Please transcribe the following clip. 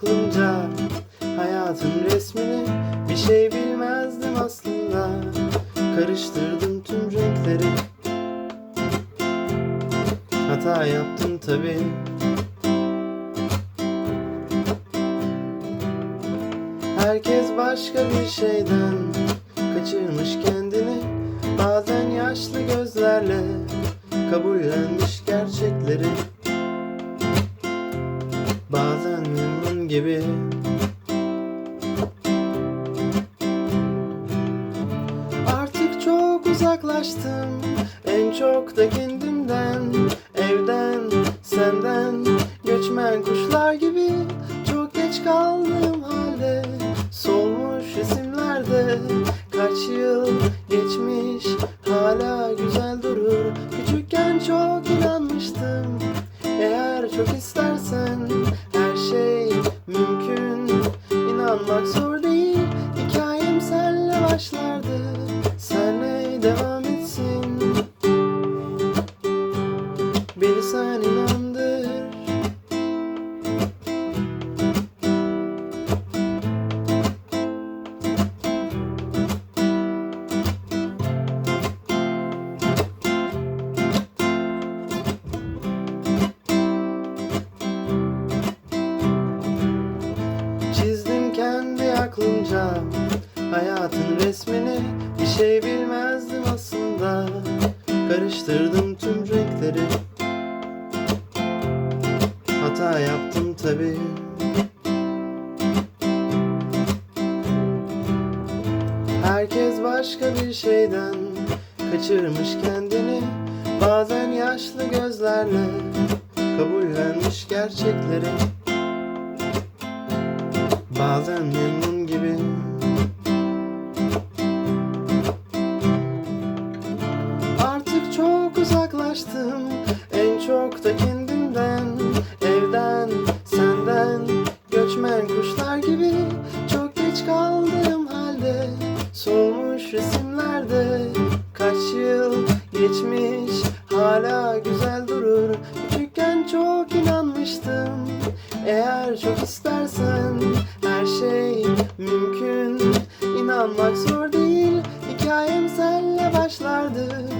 Aklımca hayatın resmini. Bir şey bilmezdim aslında. Karıştırdım tüm renkleri Yaptım tabi Herkes başka bir şeyden Kaçırmış kendini. Bazen yaşlı gözlerle Kabullenmiş gerçekleri. Bazen memnun gibi. Artık çok uzaklaştım En çok da kendimden Evden, senden Göçmen kuşlar gibi Çok geç kaldığım halde. Solmuş resimlerde Kaç yıl geçmiş Hala güzel durur. Küçükken çok inanmıştım eğer çok istersen her şey mümkün. İnanmak zor değil Hikayem senle başlardı. Senle devam aklımca Hayatın resmini Bir şey bilmezdim aslında. Karıştırdım tüm renkleri. Hata yaptım tabi Herkes başka bir şeyden Kaçırmış kendini. Bazen yaşlı gözlerle Kabullenmiş gerçekleri. Bazen memnun uzaklaştım En çok da kendimden Evden, senden. Göçmen kuşlar gibi Çok geç kaldığım halde Solmuş resimlerde Kaç yıl geçmiş Hala güzel durur. Küçükken çok inanmıştım eğer çok istersen her şey mümkün. İnanmak zor değil Hikayem senle başlardı